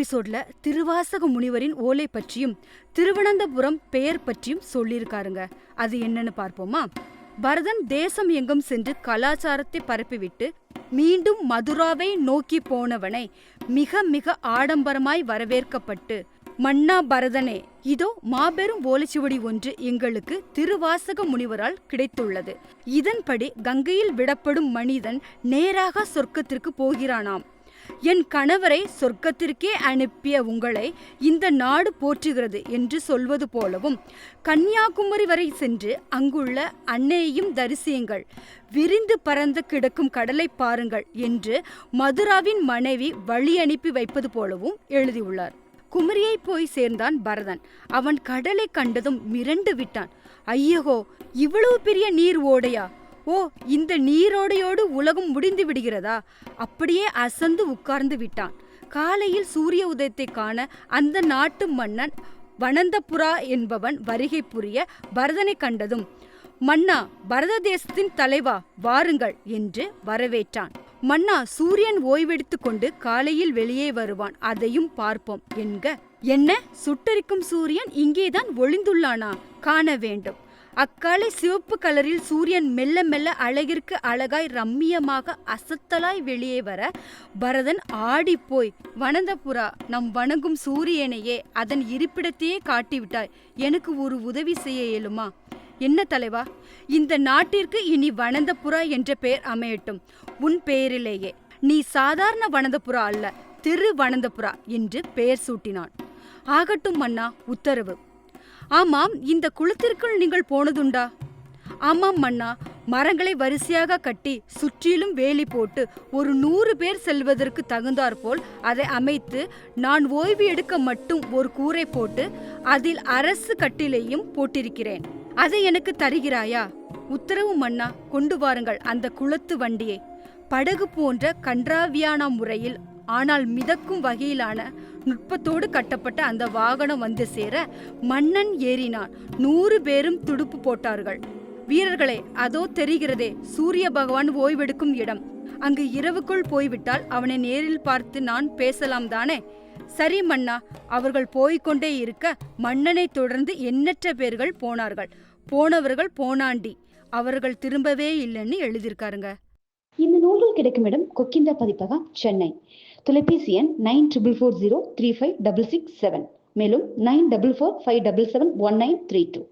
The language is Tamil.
எபிசோட்ல திருவாசக முனிவரின் ஓலை பற்றியும் திருவனந்தபுரம் பெயர் பற்றியும் சொல்லியிருக்காருங்க. அது என்னன்னு பார்ப்போமா? பரதன் தேசம் எங்கும் சென்று கலாச்சாரத்தை பரப்பிவிட்டு மீண்டும் மதுராவை நோக்கி போனவனை மிக மிக ஆடம்பரமாய் வரவேற்கப்பட்டு மன்னா பரதனே இதோ மாபெரும் ஓலைச்சுவடி ஒன்று எங்களுக்கு திருவாசக முனிவரால் கிடைத்துள்ளது. இதன்படி கங்கையில் விடப்படும் மனிதன் நேராக சொர்க்கத்திற்கு போகிறானாம். என் கணவரை சொர்க்கத்திற்கே அனுப்பிய உங்களை இந்த நாடு போற்றுகிறது என்று சொல்வது போலவும் கன்னியாகுமரி வரை சென்று அங்குள்ள அன்னையையும் தரிசியுங்கள். விரிந்து பறந்து கிடக்கும் கடலை பாருங்கள் என்று மதுராவின் மனைவி வழி அனுப்பி வைப்பது போலவும் எழுதியுள்ளார். குமரியை போய் சேர்ந்தான் பரதன். அவன் கடலை கண்டதும் மிரண்டு விட்டான். ஐயகோ இவ்வளவு பெரிய நீர் ஓடையா? ஓ இந்த நீரோடையோடு உலகம் முடிந்து விடுகிறதா? அப்படியே அசந்து உட்கார்ந்து விட்டான். காலையில் சூரிய உதயத்தை காண அந்த நாட்டு மன்னன் வனந்தபுரா என்பவன் வருகை புரிய பரதனை கண்டதும் மன்னா பரத தேசத்தின் தலைவா வாருங்கள் என்று வரவேற்றான். மன்னா சூரியன் ஓய்வெடுத்துக் கொண்டு காலையில் வெளியே வருவான் அதையும் பார்ப்போம் என்க என்ன? சுட்டரிக்கும் சூரியன் இங்கேதான் ஒளிந்துள்ளானா? காண வேண்டும். அக்காலை சிவப்பு கலரில் சூரியன் மெல்ல மெல்ல அழகிற்கு அழகாய் ரம்மியமாக அசத்தலாய் வெளியே வர பரதன் ஆடிப்போய் வனந்தபுரா நம் வணங்கும் சூரியனையே அதன் இருப்பிடத்தையே காட்டிவிட்டாய். எனக்கு ஒரு உதவி செய்ய இயலுமா? என்ன தலைவா இந்த நாட்டிற்கு இனி வனந்தபுரா என்ற பெயர் அமையட்டும். உன் பெயரிலேயே. நீ சாதாரண வனந்தபுரா அல்ல திரு வனந்தபுரா என்று பெயர் சூட்டினான். ஆகட்டும் மன்னா உத்தரவு. ஆமாம் இந்த குளத்திற்குள் நீங்கள் போனதுண்டா? ஆமாம் மன்னா மரங்களை வரிசையாக கட்டி சுற்றிலும் வேலி போட்டு ஒரு நூறு பேர் செல்வதற்கு தகுந்தாற்போல் அதை அமைத்து நான் ஓய்வு எடுக்க மட்டும் ஒரு கூரை போட்டு அதில் அரசு கட்டிலையும் போட்டிருக்கிறேன். அதை எனக்கு தருகிறாயா? உத்தரவு மன்னா கொண்டு வாருங்கள் அந்த குளத்து வண்டியை. படகு போன்ற கன்றாவியான முறையில் ஆனால் மிதக்கும் வகையிலான நுட்பத்தோடு கட்டப்பட்ட அந்த வாகனம் வந்து சேர மன்னன் ஏறினான். நூறு பேரும் துடுப்பு போட்டார்கள். வீரர்களே அதோ தெரிகிறதே சூரிய பகவான் ஓய்வெடுக்கும் இடம். அங்கு இரவுக்குள் போய்விட்டால் அவனை நேரில் பார்த்து நான் பேசலாம் தானே? சரி மன்னா அவர்கள் போய்க்கொண்டே இருக்க மன்னனை தொடர்ந்து எண்ணற்ற பேர்கள் போனார்கள். போனவர்கள் போனாண்டி. அவர்கள் திரும்பவே இல்லைன்னு எழுதியிருக்காருங்க. இந்த நூல்கள் கிடைக்கும் இடம் கொக்கிந்த பதிப்பகம் சென்னை. தொலைபேசி எண் nine triple four zero three five double six seven மேலும் nine double four five double seven one nine three two